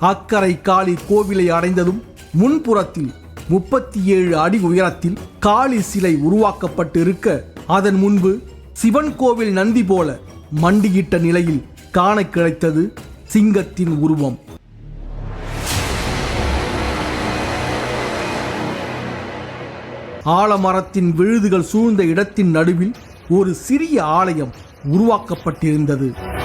அக்கரை காளி கோவிலை அடைந்ததும் முன்புறத்தில் முப்பத்தி ஏழு அடி உயரத்தில் காளி சிலை உருவாக்கப்பட்டு இருக்க அதன் முன்பு சிவன் கோவில் நந்தி போல மண்டியிட்ட நிலையில் காண கிடைத்தது சிங்கத்தின் உருவம். ஆலமரத்தின் விழுதுகள் சூழ்ந்த இடத்தின் நடுவில் ஒரு சிறிய ஆலயம் உருவாக்கப்பட்டிருந்தது.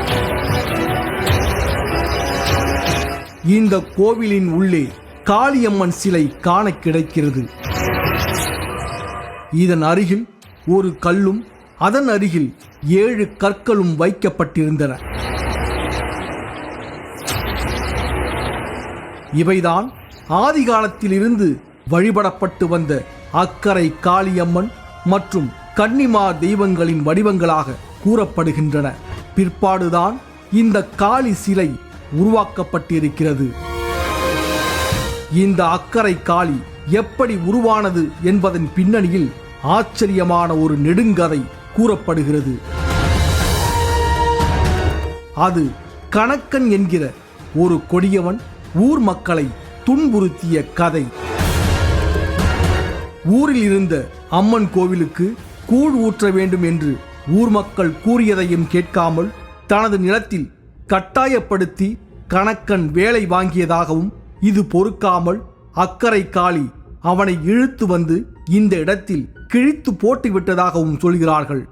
இந்த கோவிலின் உள்ளே காளியம்மன் சிலை காண கிடைக்கிறது. இதன் அருகில் ஒரு கல்லும் அதன் அருகில் ஏழு கற்களும் வைக்கப்பட்டிருந்தன. இவைதான் ஆதி காலத்திலிருந்து வழிபடப்பட்டு வந்த அக்கரை காளியம்மன் மற்றும் கன்னிமார் தெய்வங்களின் வடிவங்களாக கூறப்படுகின்றன. பிற்பாடுதான் இந்த காளி சிலை உருவாக்கப்பட்டிருக்கிறது. இந்த அக்கறை காளி எப்படி உருவானது என்பதன் பின்னணியில் ஆச்சரியமான ஒரு நெடுங்கதை கூறப்படுகிறது. அது கணக்கன் என்கிற ஒரு கொடியவன் ஊர் மக்களை துன்புறுத்திய கதை. ஊரில் இருந்த அம்மன் கோவிலுக்கு கூழ் ஊற்ற வேண்டும் என்று ஊர் மக்கள் கூறியதையும் கேட்காமல் தனது நிலத்தில் கட்டாயப்படுத்தி கணக்கன் வேலை வாங்கியதாகவும் இது பொறுக்காமல் அக்கறை காளி அவனை இழுத்து வந்து இந்த இடத்தில் கிழித்து போட்டுவிட்டதாகவும் சொல்கிறார்கள்.